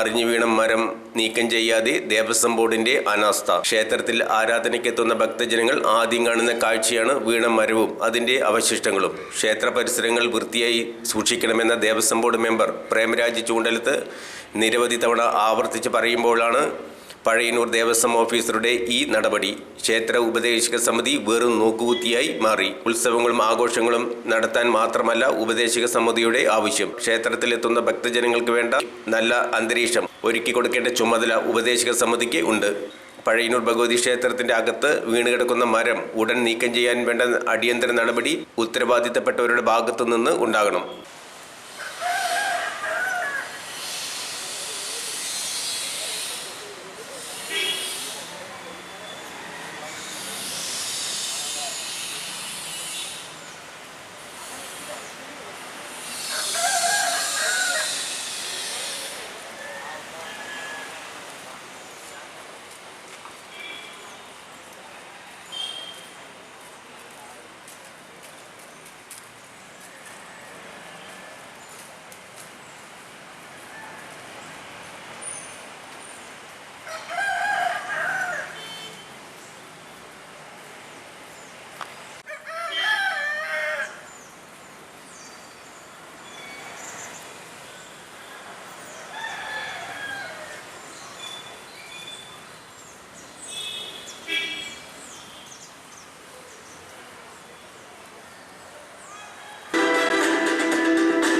മറിഞ്ഞു വീണ മരം നീക്കം ചെയ്യാതെ ദേവസ്വം ബോർഡിന്റെ അനാസ്ഥ. ക്ഷേത്രത്തിൽ ആരാധനയ്ക്കെത്തുന്ന ഭക്തജനങ്ങൾ ആദ്യം കാണുന്ന കാഴ്ചയാണ് വീണ മരവും അതിന്റെ അവശിഷ്ടങ്ങളും. ക്ഷേത്ര പരിസരങ്ങൾ വൃത്തിയായി സൂക്ഷിക്കണമെന്ന ദേവസ്വം ബോർഡ് മെമ്പർ പ്രേമരാജ് ചൂണ്ടലത്ത് നിരവധി തവണ ആവർത്തിച്ച് പറയുമ്പോഴാണ് പഴയന്നൂർ ദേവസ്വം ഓഫീസറുടെ ഈ നടപടി ക്ഷേത്ര ഉപദേശക സമിതി വെറും നോക്കുകുത്തിയായി മാറി. ഉത്സവങ്ങളും ആഘോഷങ്ങളും നടത്താൻ മാത്രമല്ല ഉപദേശക സമിതിയുടെ ആവശ്യം. ക്ഷേത്രത്തിലെത്തുന്ന ഭക്തജനങ്ങൾക്ക് വേണ്ട നല്ല അന്തരീക്ഷം ഒരുക്കി കൊടുക്കേണ്ട ചുമതല ഉപദേശക സമിതിക്ക് ഉണ്ട്. പഴയന്നൂർ ഭഗവതി ക്ഷേത്രത്തിന്റെ അകത്ത് വീണുകിടക്കുന്ന മരം ഉടൻ നീക്കം ചെയ്യാൻ വേണ്ട അടിയന്തര നടപടി ഉത്തരവാദിത്തപ്പെട്ടവരുടെ ഭാഗത്തു നിന്ന് ഉണ്ടാകണം.